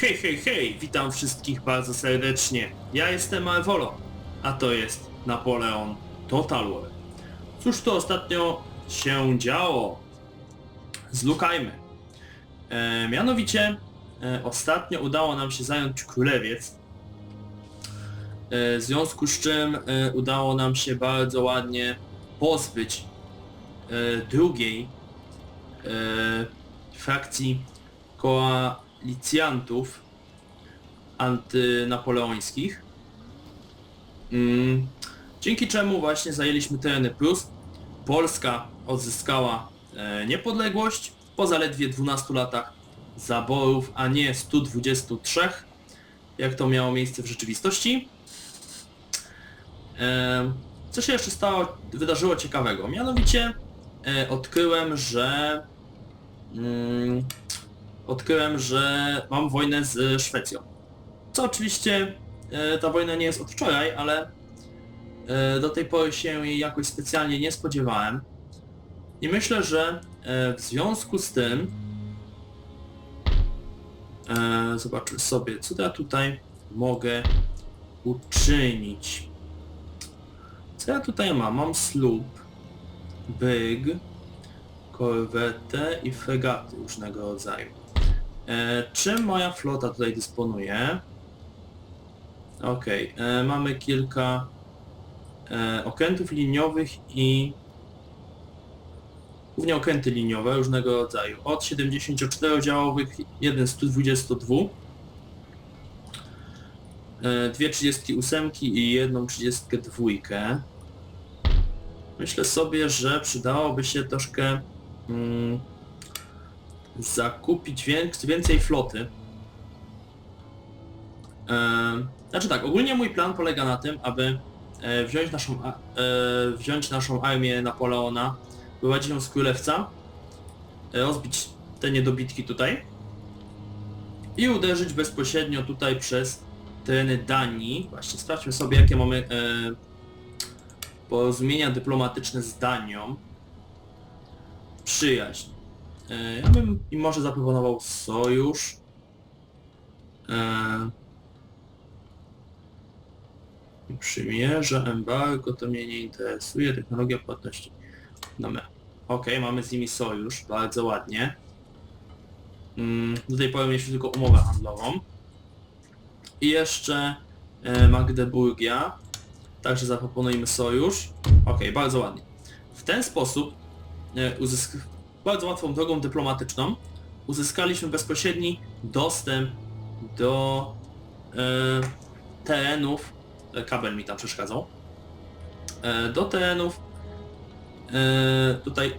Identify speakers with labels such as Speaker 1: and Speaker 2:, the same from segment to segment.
Speaker 1: Hej, hej, hej! Witam wszystkich bardzo serdecznie. Ja jestem Marvolo, a to jest Napoleon Total War. Cóż to ostatnio się działo? Zlukajmy. E, mianowicie e, ostatnio udało nam się zająć Królewiec, e, w związku z czym e, udało nam się bardzo ładnie pozbyć e, drugiej e, frakcji koalicjantów antynapoleońskich. Mm, dzięki czemu właśnie zajęliśmy tereny Prus. Polska odzyskała e, niepodległość po zaledwie 12 latach zaborów, a nie 123, jak to miało miejsce w rzeczywistości. E, co się jeszcze stało, wydarzyło ciekawego? Mianowicie e, odkryłem, że mm, odkryłem, że mam wojnę z e, Szwecją. Co oczywiście e, ta wojna nie jest od wczoraj, ale e, do tej pory się jej jakoś specjalnie nie spodziewałem. I myślę, że w związku z tym zobaczmy sobie, co ja tutaj mogę uczynić. Co ja tutaj mam? Mam slub, byg, korwetę i fregaty różnego rodzaju. E, czym moja flota tutaj dysponuje? Okej, e, mamy kilka e, okrętów liniowych i głównie okręty liniowe różnego rodzaju. Od 74 działowych, jeden 122, e, dwie 38 i jedną 32. Myślę sobie, że przydałoby się troszkę mm, zakupić wię- więcej floty. Ehm, znaczy tak, ogólnie mój plan polega na tym, aby e, wziąć naszą, e, wziąć naszą armię Napoleona, prowadzić ją z Królewca, e, rozbić te niedobitki tutaj i uderzyć bezpośrednio tutaj przez tereny Danii. Właśnie sprawdźmy sobie jakie mamy e, porozumienia dyplomatyczne z Danią. Przyjaźń. Ja bym im może zaproponował sojusz. E, Przymierze, embargo, to mnie nie interesuje, technologia płatności. Dobra. Okej, mamy z nimi sojusz, bardzo ładnie. Do tej pory mieliśmy tylko umowę handlową. I jeszcze e, Magdeburgia. Także zaproponujemy sojusz. Okej, bardzo ładnie. W ten sposób e, uzysk bardzo łatwą drogą dyplomatyczną uzyskaliśmy bezpośredni dostęp do e, terenów, e, kabel mi tam przeszkadzał, e, do terenów e, tutaj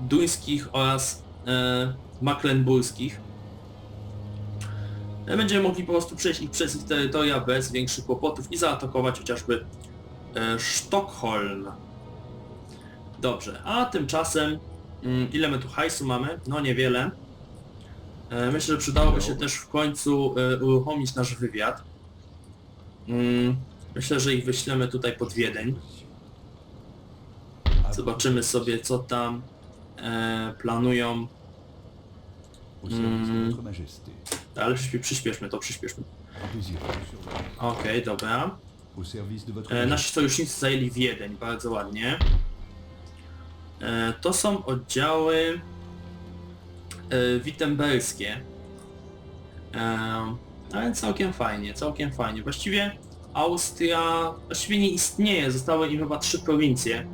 Speaker 1: duńskich oraz e, maklenburskich. E, Będziemy mogli po prostu przejść ich przez ich terytoria bez większych kłopotów i zaatakować chociażby e, Sztokholm. Dobrze, a tymczasem Mm, Ile my tu hajsu mamy? No niewiele. E, Myślę, że przydałoby się też w końcu e, uruchomić nasz wywiad. Mm, Myślę, że ich wyślemy tutaj pod Wiedeń. Zobaczymy sobie co tam e, planują.
Speaker 2: Votre majesté.
Speaker 1: Ale przyspie- przyspieszmy to, przyspieszmy. Okej, dobra.
Speaker 2: Au service de votre
Speaker 1: E,
Speaker 2: majesté.
Speaker 1: nasi sojusznicy zajęli Wiedeń, bardzo ładnie. E, to są oddziały e, wittemberskie. E, a więc całkiem fajnie, całkiem fajnie. Właściwie Austria właściwie nie istnieje, zostały im chyba trzy prowincje.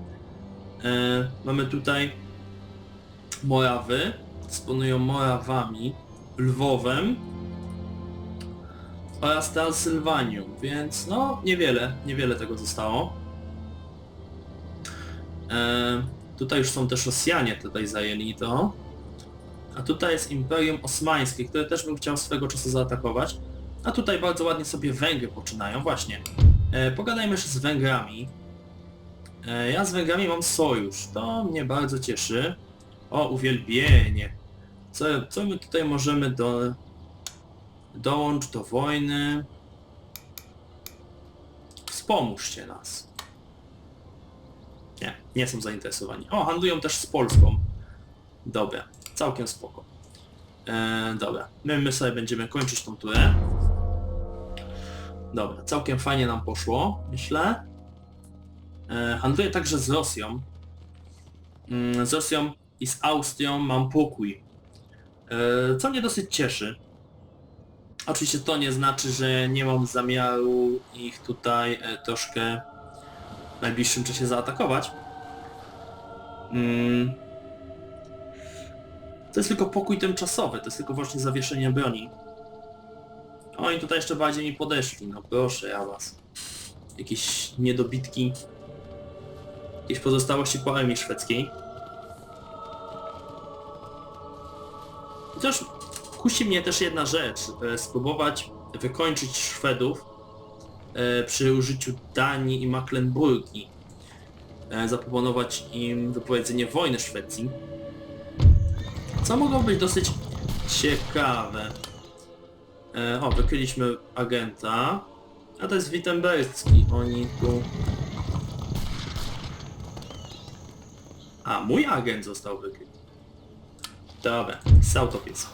Speaker 1: E, mamy tutaj Morawy, dysponują Morawami, Lwowem oraz Transylwanią, więc no niewiele, niewiele tego zostało. Tutaj już są też Rosjanie, tutaj zajęli to. A tutaj jest Imperium Osmańskie, które też bym chciał swego czasu zaatakować. A tutaj bardzo ładnie sobie Węgry poczynają, właśnie. E, pogadajmy jeszcze z Węgrami. E, ja z Węgrami mam sojusz, to mnie bardzo cieszy. O, uwielbienie. Co, co my tutaj możemy do... Dołącz do wojny. Wspomóżcie nas. Nie, nie są zainteresowani. O, handlują też z Polską. Dobra, całkiem spoko. E, dobra, my, my sobie będziemy kończyć tą turę. Dobra, całkiem fajnie nam poszło, myślę. E, handluję także z Rosją. Mm, z Rosją i z Austrią mam pokój. E, co mnie dosyć cieszy. Oczywiście to nie znaczy, że nie mam zamiaru ich tutaj e, troszkę w najbliższym czasie zaatakować. Mm. To jest tylko pokój tymczasowy, to jest tylko właśnie zawieszenie broni. Oni tutaj jeszcze bardziej mi podeszli, no proszę ja was. Jakieś niedobitki. Jakieś pozostałości po armii szwedzkiej. Chociaż kusi mnie też jedna rzecz, e, spróbować wykończyć Szwedów przy użyciu Danii i Mecklenburgii. E, zaproponować im wypowiedzenie wojny Szwecji. Co mogło być dosyć ciekawe. E, o, wykryliśmy agenta. A to jest Wittenbergski. Oni tu... A, mój agent został wykryty. Dobra, sautopies.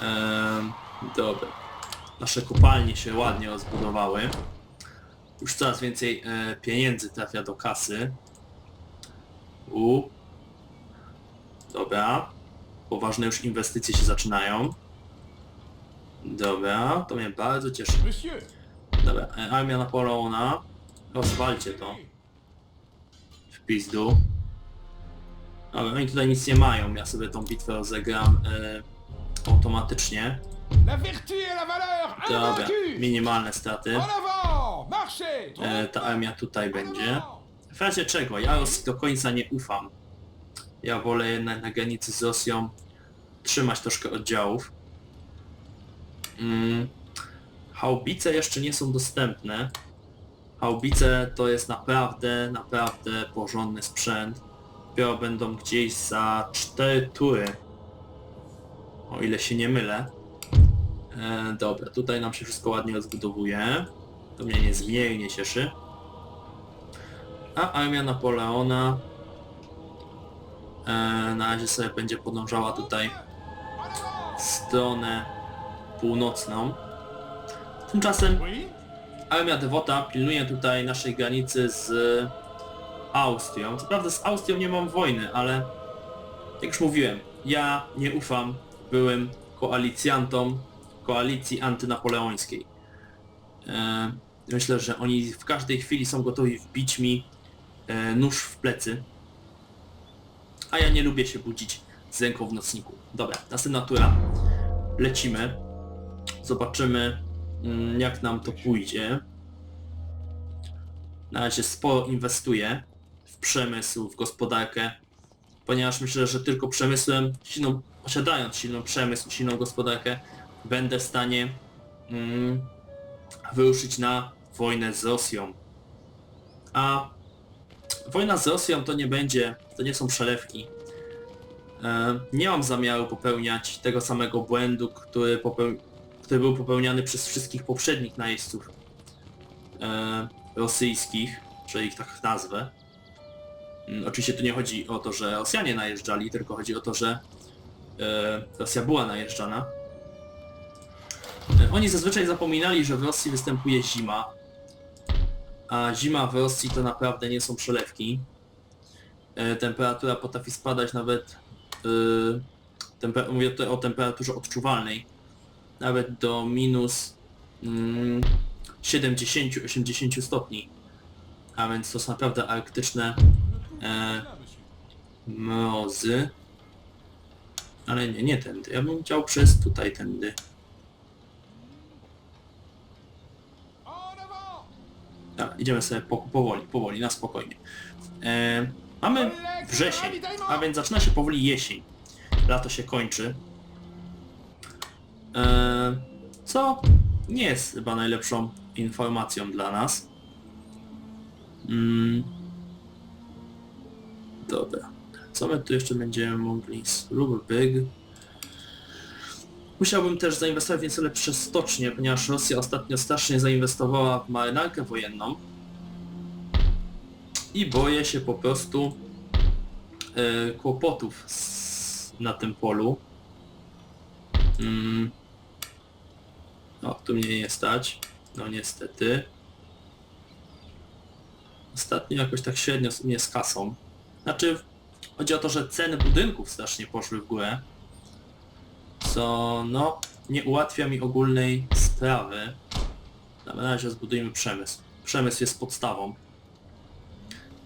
Speaker 1: Ehm, dobra. Nasze kopalnie się ładnie rozbudowały. Już coraz więcej e, pieniędzy trafia do kasy. U. Dobra. Poważne już inwestycje się zaczynają. Dobra, to mnie bardzo cieszy. Dobra, e, armia Napoleona. Rozwalcie to. W pizdu. Dobra, oni tutaj nic nie mają, ja sobie tą bitwę rozegram e, automatycznie.
Speaker 2: La vertu et la valeur
Speaker 1: Dobra,
Speaker 2: invaincue
Speaker 1: minimalne straty.
Speaker 2: En avant Marchez
Speaker 1: E, ta armia tutaj będzie. W razie czego, ja Rosji do końca nie ufam. Ja wolę jednak na granicy z Rosją trzymać troszkę oddziałów. Mm. Haubice jeszcze nie są dostępne. Haubice to jest naprawdę, naprawdę porządny sprzęt. Dopiero będą gdzieś za 4 tury. O ile się nie mylę. E, dobra, tutaj nam się wszystko ładnie rozbudowuje. To mnie niezmiernie cieszy. A armia Napoleona e, na razie sobie będzie podążała tutaj w stronę północną. Tymczasem armia Devota pilnuje tutaj naszej granicy z Austrią. Co prawda z Austrią nie mam wojny, ale jak już mówiłem, ja nie ufam byłym koalicjantom koalicji antynapoleońskiej. E, myślę, że oni w każdej chwili są gotowi wbić mi e, nóż w plecy. A ja nie lubię się budzić z ręką w nocniku. Dobra, następna tura. Lecimy. Zobaczymy mm, jak nam to pójdzie. Na razie sporo inwestuję w przemysł, w gospodarkę, ponieważ myślę, że tylko przemysłem, silną, posiadając silną przemysł, silną gospodarkę, będę w stanie mm, wyruszyć na wojnę z Rosją. A wojna z Rosją to nie będzie, to nie są przelewki. E, nie mam zamiaru popełniać tego samego błędu, który, popeł... który był popełniany przez wszystkich poprzednich najeźdźców e, rosyjskich, że ich tak nazwę. Mm, Oczywiście tu nie chodzi o to, że Rosjanie najeżdżali, tylko chodzi o to, że e, Rosja była najeżdżana. Oni zazwyczaj zapominali, że w Rosji występuje zima, a zima w Rosji to naprawdę nie są przelewki. E, Temperatura potrafi spadać nawet, temper- mówię tutaj o temperaturze odczuwalnej, nawet do minus mm, 70-80 stopni. A więc to są naprawdę arktyczne e, mrozy. Ale nie, nie tędy. Ja bym chciał przez tutaj tędy.
Speaker 2: En avant
Speaker 1: Dobra, idziemy sobie po, powoli, powoli, na spokojnie. E, mamy wrzesień, a więc zaczyna się powoli jesień. Lato się kończy. E, co nie jest chyba najlepszą informacją dla nas. Mm. Dobra. Co my tu jeszcze będziemy mogli? Rubber Big. Musiałbym też zainwestować nieco lepsze stocznie, ponieważ Rosja ostatnio strasznie zainwestowała w marynarkę wojenną. I boję się po prostu e, kłopotów z, na tym polu. Mm. Tu mnie nie stać. No niestety. Ostatnio jakoś tak średnio mnie z kasą. Znaczy, chodzi o to, że ceny budynków strasznie poszły w górę. Co, no, nie ułatwia mi ogólnej sprawy. Na razie zbudujmy przemysł. Przemysł jest podstawą.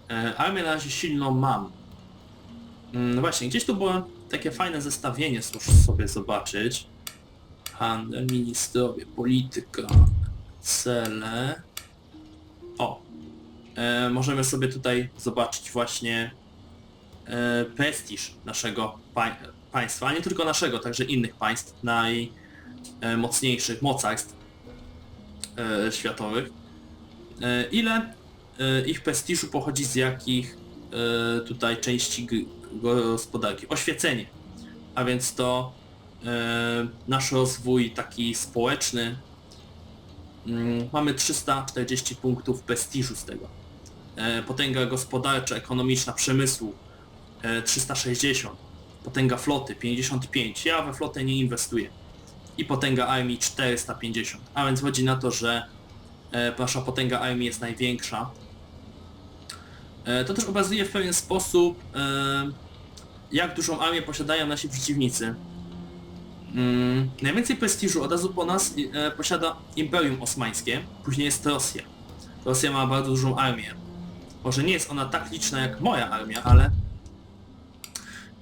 Speaker 1: E, armię na razie silną mam. Mm, No właśnie, gdzieś tu było takie fajne zestawienie, cóż sobie zobaczyć. Handel, ministrowie, polityka, cele. O, e, możemy sobie tutaj zobaczyć właśnie e, prestiż naszego państwa, nie tylko naszego, także innych państw, najmocniejszych mocarstw e, światowych. E, ile e, ich prestiżu pochodzi z jakich tutaj części gospodarki? Oświecenie, a więc to nasz rozwój taki społeczny. Mm, Mamy 340 punktów prestiżu z tego. Potęga gospodarcza, ekonomiczna, przemysłu e, 360. Potęga floty 55. Ja we flotę nie inwestuję. I potęga armii 450. A więc chodzi na to, że e, nasza potęga armii jest największa. E, to też obrazuje w pewien sposób e, jak dużą armię posiadają nasi przeciwnicy. Mm, najwięcej prestiżu od razu po nas posiada Imperium Osmańskie, później jest Rosja. Rosja ma bardzo dużą armię. Może nie jest ona tak liczna jak moja armia, ale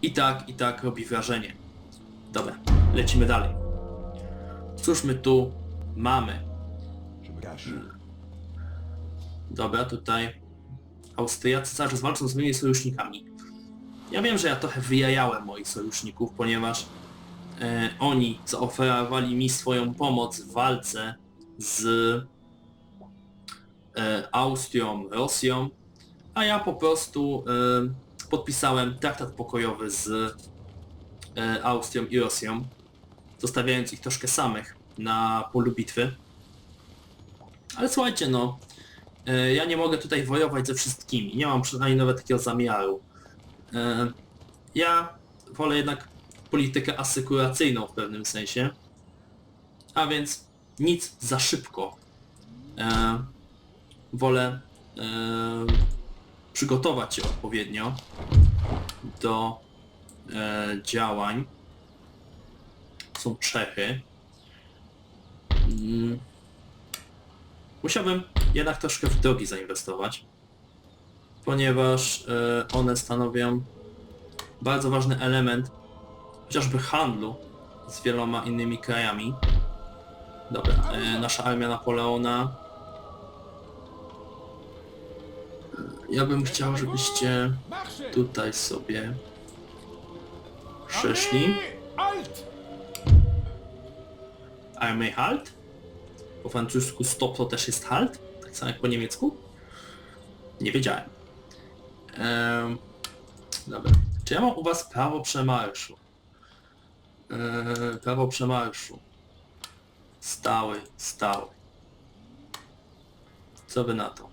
Speaker 1: i tak, i tak robi wrażenie. Dobra, lecimy dalej. Cóż my tu mamy? Dobra, tutaj Austriacy cały czas walczą z moimi sojusznikami. Ja wiem, że ja trochę wyjajałem moich sojuszników, ponieważ e, oni zaoferowali mi swoją pomoc w walce z e, Austrią, Rosją, a ja po prostu e, podpisałem traktat pokojowy z e, Austrią i Rosją, zostawiając ich troszkę samych na polu bitwy. Ale słuchajcie, no, E, Ja nie mogę tutaj wojować ze wszystkimi. Nie mam przynajmniej nawet takiego zamiaru. E, Ja wolę jednak politykę asykuracyjną w pewnym sensie. A więc nic za szybko. Wolę przygotować się odpowiednio do e, działań. Są Czechy. Mm. Musiałbym jednak troszkę w drogi zainwestować, ponieważ e, one stanowią bardzo ważny element chociażby handlu z wieloma innymi krajami. Dobra, e, nasza armia Napoleona. Ja bym chciał, żebyście tutaj sobie przeszli.
Speaker 2: Armée, Halt.
Speaker 1: Po francusku stop to też jest halt, tak samo jak po niemiecku. Nie wiedziałem. Ehm, dobra. Czy ja mam u was prawo przemarszu? Eee, prawo przemarszu. Stały, stały. Co wy na to?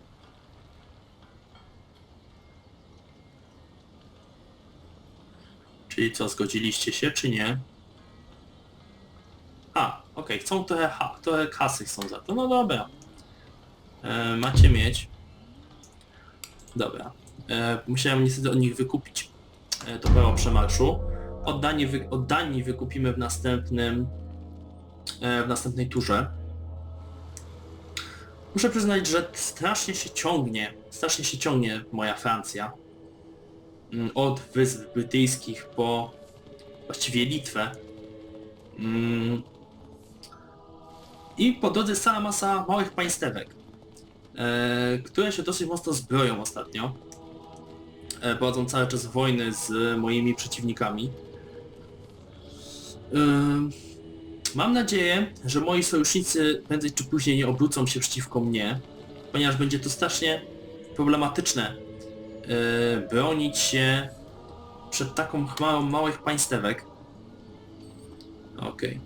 Speaker 1: Czyli co, zgodziliście się, czy nie? A, okej, chcą trochę, ha, trochę kasy chcą za to. No dobra. E, macie mieć. Dobra. E, musiałem niestety od nich wykupić e, to prawo przemarszu. Oddani, wy, oddani wykupimy w następnym e, w następnej turze. Muszę przyznać, że strasznie się ciągnie, strasznie się ciągnie moja Francja. Mm, Od Wysp Brytyjskich po właściwie Litwę. Mm, i po drodze cała masa małych państewek, e, które się dosyć mocno zbroją ostatnio. E, prowadzą cały czas wojny z moimi przeciwnikami. E, mam nadzieję, że moi sojusznicy prędzej czy później nie obrócą się przeciwko mnie, ponieważ będzie to strasznie problematyczne E, bronić się przed taką chmarą małych państewek. Okej,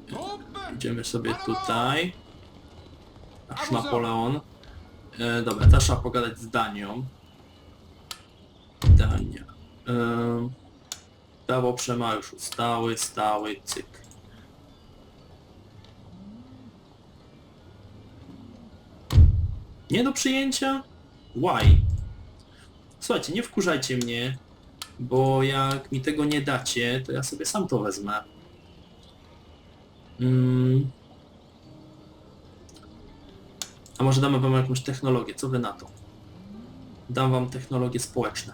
Speaker 1: idziemy sobie tutaj. Aż Napoleon. Yy, dobra, też trzeba pogadać z Danią. Dania. Yy, prawo przemarszu. Stały, stały, cyk. Nie do przyjęcia? Why? Słuchajcie, nie wkurzajcie mnie, bo jak mi tego nie dacie, to ja sobie sam to wezmę. Mm. A może damy wam jakąś technologię, co wy na to? Dam wam technologie społeczne.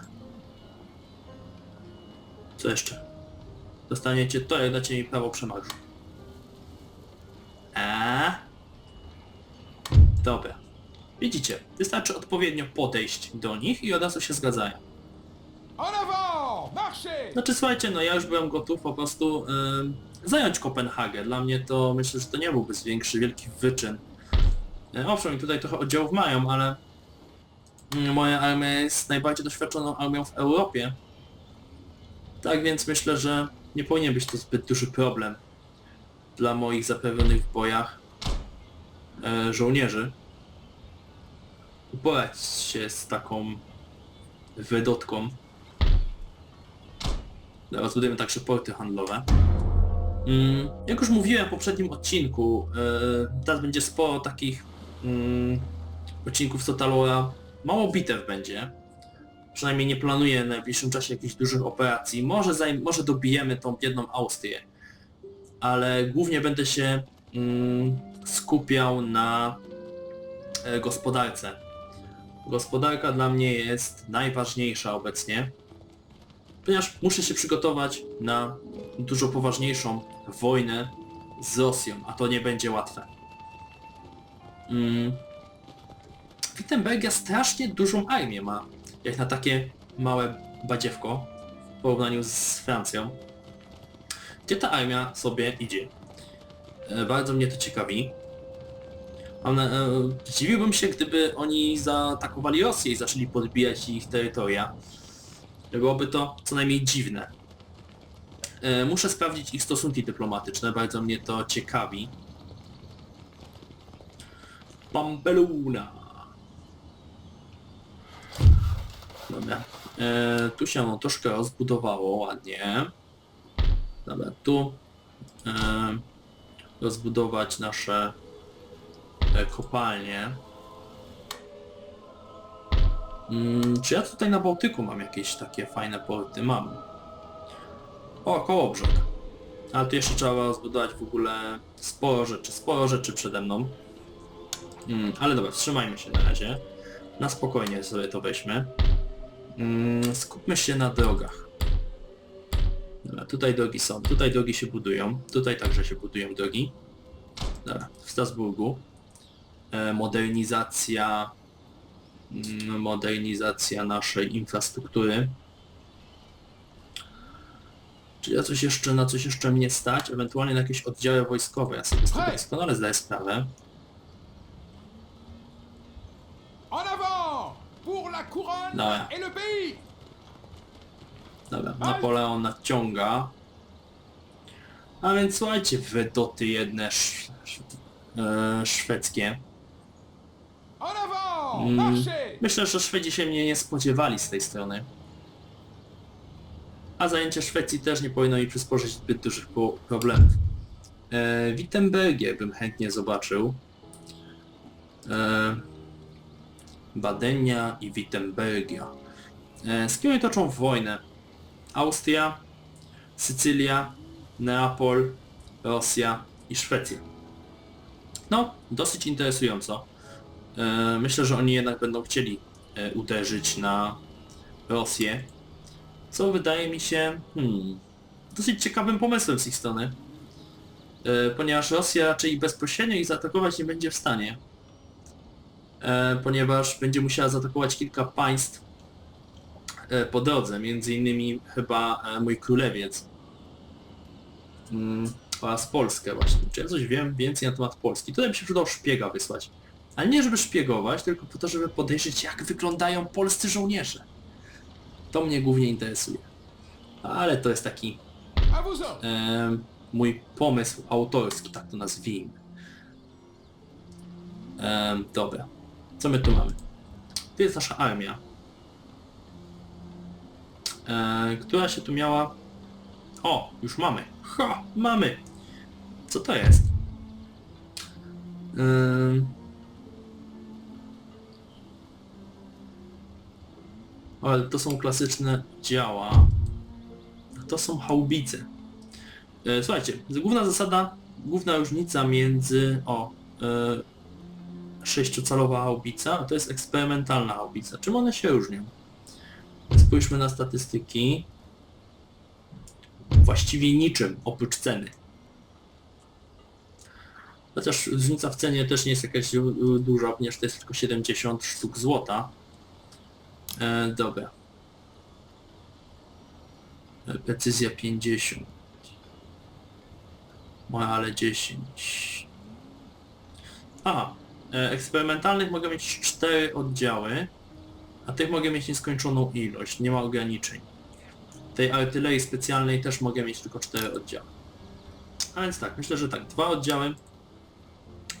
Speaker 1: Co jeszcze? Dostaniecie to, jak dacie mi prawo przemarżu. Eee? Dobra. Widzicie, wystarczy odpowiednio podejść do nich i od razu się zgadzają.
Speaker 2: En avant Marchez
Speaker 1: Znaczy słuchajcie, no ja już byłem gotów po prostu ym, zająć Kopenhagę. Dla mnie to myślę, że to nie byłby większy, wielki wyczyn. E, owszem, i tutaj trochę oddziałów mają, ale mm, moja armia jest najbardziej doświadczoną armią w Europie. Tak więc myślę, że nie powinien być to zbyt duży problem dla moich zapewnionych w bojach e, żołnierzy. Uporać się z taką wydotką. Rozbudujemy także porty handlowe. Mm, jak już mówiłem w poprzednim odcinku, e, teraz będzie sporo takich mm, odcinków Totalora. Mało bitew będzie. Przynajmniej nie planuję w najbliższym czasie jakichś dużych operacji. Może, zajm- może dobijemy tą jedną Austrię. Ale głównie będę się mm, skupiał na e, gospodarce. Gospodarka dla mnie jest najważniejsza obecnie ponieważ muszę się przygotować na dużo poważniejszą wojnę z Rosją, a to nie będzie łatwe. Mm. Wittenbergia strasznie dużą armię ma, jak na takie małe badziewko w porównaniu z Francją. Gdzie ta armia sobie idzie? E, bardzo mnie to ciekawi. Na, e, zdziwiłbym się, gdyby oni zaatakowali Rosję i zaczęli podbijać ich terytoria. Byłoby to co najmniej dziwne. E, muszę sprawdzić ich stosunki dyplomatyczne, bardzo mnie to ciekawi. Pampeluna. Dobra. E, tu się ono troszkę rozbudowało ładnie. Dobra, tu e, rozbudować nasze e, kopalnie. Mm, czy ja tutaj na Bałtyku mam jakieś takie fajne porty? Mam. O, Kołobrzeg. Ale tu jeszcze trzeba rozbudować w ogóle sporo rzeczy, sporo rzeczy przede mną. Mm, ale dobra, wstrzymajmy się na razie. Na spokojnie sobie to weźmy. Mm, skupmy się na drogach. Dobra, tutaj drogi są, tutaj drogi się budują, tutaj także się budują drogi. Dobra, w Strasburgu. E, modernizacja mm, modernizacja naszej infrastruktury. Czy ja coś jeszcze, na coś jeszcze mnie stać? Ewentualnie na jakieś oddziały wojskowe. Ja sobie z tego doskonale zdaję sprawę. Dobra. Dobra, Napoleon nadciąga. A więc słuchajcie, wydoty jedne sz, sz, e, szwedzkie. Mm. Myślę, że Szwedzi się mnie nie spodziewali z tej strony. A zajęcie Szwecji też nie powinno mi przysporzyć zbyt dużych problemów. E, Wittenbergię bym chętnie zobaczył. E, Badenia i Wittenbergia. E, z kim toczą wojnę? Austria, Sycylia, Neapol, Rosja i Szwecja. No, dosyć interesująco. E, Myślę, że oni jednak będą chcieli e, uderzyć na Rosję, co wydaje mi się hmm, dosyć ciekawym pomysłem z ich strony, E, ponieważ Rosja raczej bezpośrednio ich zaatakować nie będzie w stanie, ponieważ będzie musiała zaatakować kilka państw po drodze, między innymi chyba mój królewiec Mm, oraz Polskę właśnie. Czy ja coś wiem więcej na temat Polski? Tutaj by się przydał szpiega wysłać. Ale nie żeby szpiegować, tylko po to, żeby podejrzeć jak wyglądają polscy żołnierze. To mnie głównie interesuje. Ale to jest taki e, mój pomysł autorski, tak to nazwijmy. E, dobra. Co my tu mamy? Tu jest nasza armia. E, która się tu miała... O, już mamy. Ha, mamy. Co to jest? Ym... Ale to są klasyczne działa. To są haubice. Słuchajcie, główna zasada, główna różnica między o e, sześciocalowa haubica, a to jest eksperymentalna haubica. Czym one się różnią? Spójrzmy na statystyki. Właściwie niczym, oprócz ceny. Chociaż różnica w cenie też nie jest jakaś du- duża, ponieważ to jest tylko 70 sztuk złota. E, dobra. Precyzja 50. Morale 10. A, e, eksperymentalnych mogę mieć 4 oddziały, a tych mogę mieć nieskończoną ilość, nie ma ograniczeń. Tej artylerii specjalnej też mogę mieć tylko 4 oddziały. A więc tak, myślę, że tak, dwa oddziały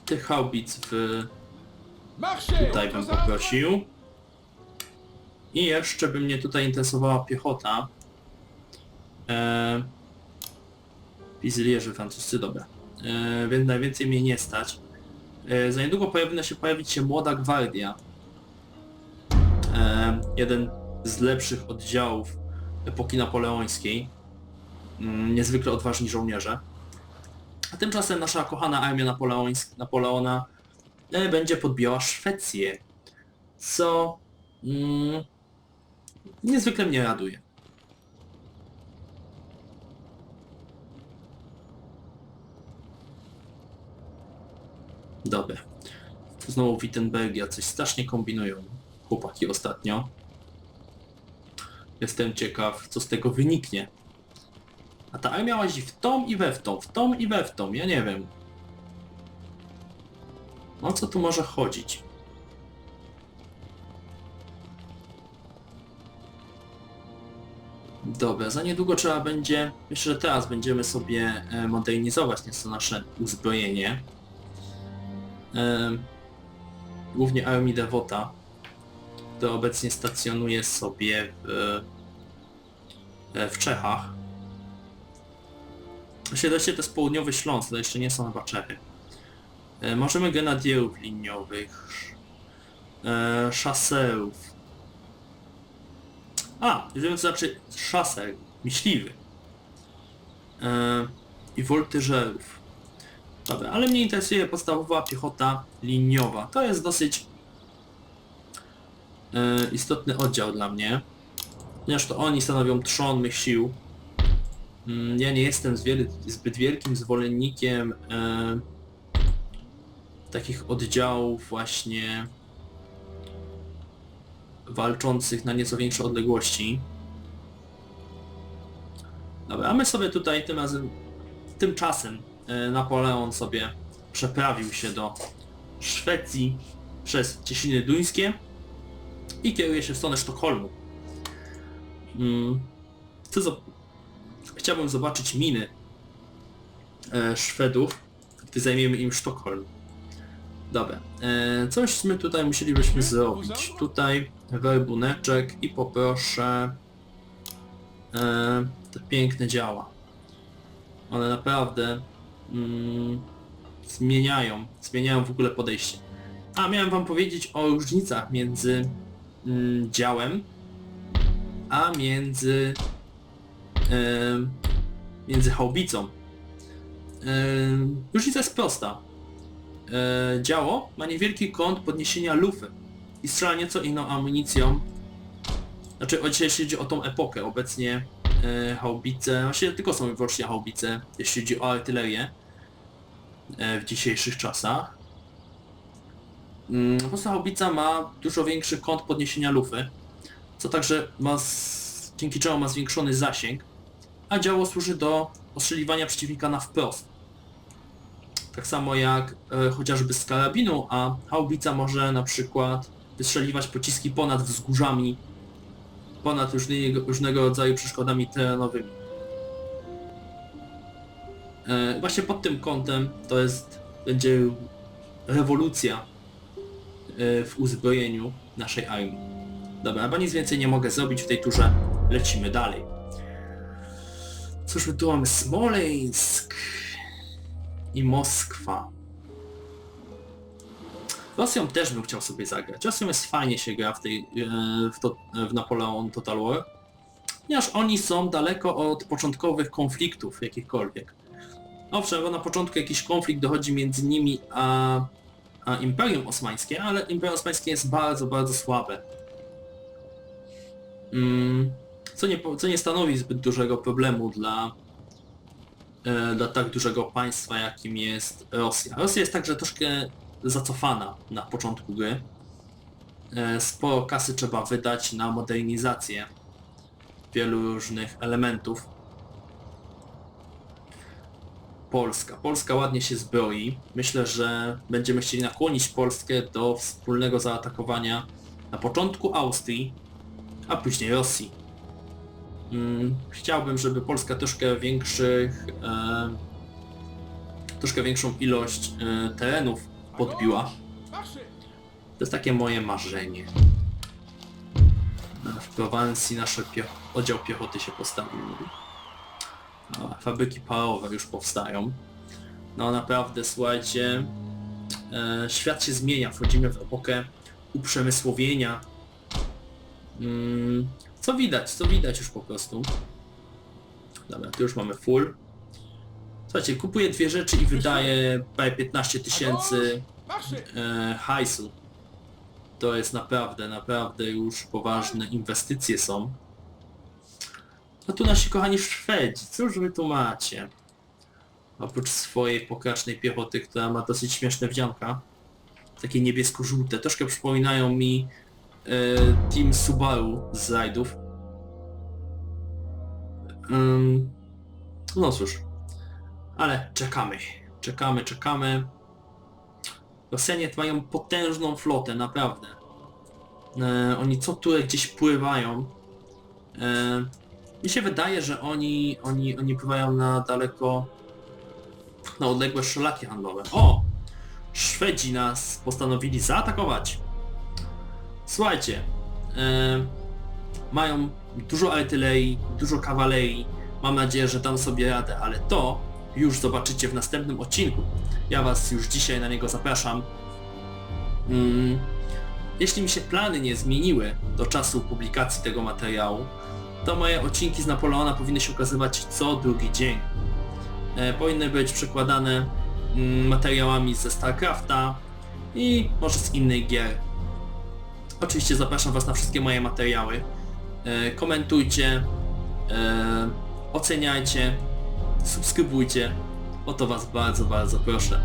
Speaker 1: tych haubic w tutaj bym poprosił. I jeszcze by mnie tutaj interesowała piechota. Eee, Pizylierzy francuscy, dobra. Eee, więc najwięcej mnie nie stać. Eee, za niedługo powinna się pojawić się młoda gwardia. Eee, jeden z lepszych oddziałów epoki napoleońskiej. Mm, niezwykle odważni żołnierze. A tymczasem nasza kochana armia napoleońsk- Napoleona e, będzie podbijała Szwecję, co mm, niezwykle mnie raduje. Dobra. Znowu Wittenbergia coś strasznie kombinują chłopaki ostatnio. Jestem ciekaw, co z tego wyniknie. A ta armia łazi w tą i we w tą, w tą i we w tą, ja nie wiem. O co tu może chodzić? Dobra, za niedługo trzeba będzie, myślę, że teraz będziemy sobie e, modernizować nieco nasze uzbrojenie. E, Głównie armii Devota, która obecnie stacjonuje sobie w, e, w Czechach. Właściwie to jest południowy Śląsk, to jeszcze nie są chyba Czechy. Możemy grenadierów liniowych, szaserów. A, już wiem co znaczy szaser, myśliwy. E, I woltyżerów. Dobra, ale mnie interesuje podstawowa piechota liniowa. To jest dosyć e, istotny oddział dla mnie. Ponieważ to oni stanowią trzon mych sił. Mm, Ja nie jestem zbyt wielkim zwolennikiem e, takich oddziałów właśnie walczących na nieco większe odległości. Dobra, a my sobie tutaj tym razem, tymczasem e, Napoleon sobie przeprawił się do Szwecji przez Ciesiny Duńskie i kieruje się w stronę Sztokholmu. Mm, Chciałbym zobaczyć miny e, Szwedów, gdy zajmiemy im Sztokholm. Dobra, e, coś my tutaj musielibyśmy zrobić. Tutaj werbuneczek i poproszę e, te piękne działa. One naprawdę mm, zmieniają, zmieniają w ogóle podejście. A, miałem wam powiedzieć o różnicach między mm, działem, a między em, między haubicą. Em, Różnica jest prosta. E, Działo ma niewielki kąt podniesienia lufy i strzela nieco inną amunicją. Znaczy, jeśli chodzi o tą epokę, obecnie e, haubice, właściwie tylko są wyłącznie haubice, jeśli chodzi o artylerię e, w dzisiejszych czasach. Mm, Po prostu haubica ma dużo większy kąt podniesienia lufy, co także ma, z, dzięki czemu ma zwiększony zasięg, a działo służy do ostrzeliwania przeciwnika na wprost. Tak samo jak e, chociażby z karabinu, a haubica może na przykład wystrzeliwać pociski ponad wzgórzami, ponad różnego, różnego rodzaju przeszkodami terenowymi. E, właśnie pod tym kątem to jest, będzie rewolucja e, w uzbrojeniu naszej armii. Dobra, chyba nic więcej nie mogę zrobić w tej turze. Lecimy dalej. Cóż my tu mamy? Smoleńsk i Moskwa. Rosją też bym chciał sobie zagrać. Rosją jest fajnie się gra w tej, e, w, to, w Napoleon Total War, ponieważ oni są daleko od początkowych konfliktów jakichkolwiek. Owszem, bo na początku jakiś konflikt dochodzi między nimi a, a Imperium Osmańskie, ale Imperium Osmańskie jest bardzo, bardzo słabe. Mm, co, nie, co nie stanowi zbyt dużego problemu dla, e, dla tak dużego państwa, jakim jest Rosja. Rosja jest także troszkę zacofana na początku gry. E, Sporo kasy trzeba wydać na modernizację wielu różnych elementów. Polska. Polska ładnie się zbroi. Myślę, że będziemy chcieli nakłonić Polskę do wspólnego zaatakowania na początku Austrii, a później Rosji. Mm, chciałbym, żeby Polska troszkę większych, e, troszkę większą ilość e, terenów podbiła. To jest takie moje marzenie. W Prowansji nasz oddział piechoty się postawił. Fabryki parowe już powstają. No naprawdę, słuchajcie, e, świat się zmienia, wchodzimy w epokę uprzemysłowienia. Mm, co widać, co widać już po prostu. Dobra, tu już mamy full. Słuchajcie, kupuję dwie rzeczy i wydaję prawie 15 tysięcy e, hajsu. To jest naprawdę, naprawdę już poważne inwestycje są. A tu nasi kochani Szwedzi, cóż wy tu macie? Oprócz swojej pokracznej piechoty, która ma dosyć śmieszne wdzianka. Takie niebiesko-żółte. Troszkę przypominają mi e, Team Subaru z rajdów. No cóż. Ale czekamy. Czekamy, czekamy. Rosjanie mają potężną flotę, naprawdę. E, oni co tu gdzieś pływają. E, mi się wydaje, że oni, oni, oni pływają na daleko, na odległe szlaki handlowe. O! Szwedzi nas postanowili zaatakować. Słuchajcie, e, mają dużo artylerii, dużo kawalerii. Mam nadzieję, że dam sobie radę, ale to już zobaczycie w następnym odcinku. Ja Was już dzisiaj na niego zapraszam. Mm, jeśli mi się plany nie zmieniły do czasu publikacji tego materiału, to moje odcinki z Napoleona powinny się ukazywać co drugi dzień. E, powinny być przekładane mm, materiałami ze StarCrafta i może z innych gier. Oczywiście zapraszam Was na wszystkie moje materiały. E, komentujcie, e, oceniajcie, subskrybujcie. O to Was bardzo, bardzo proszę.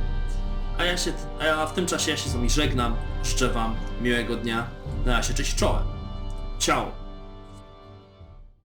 Speaker 1: A ja się, a w tym czasie ja się z Wami żegnam. Życzę Wam miłego dnia. Na razie, cześć czołem. Ciao.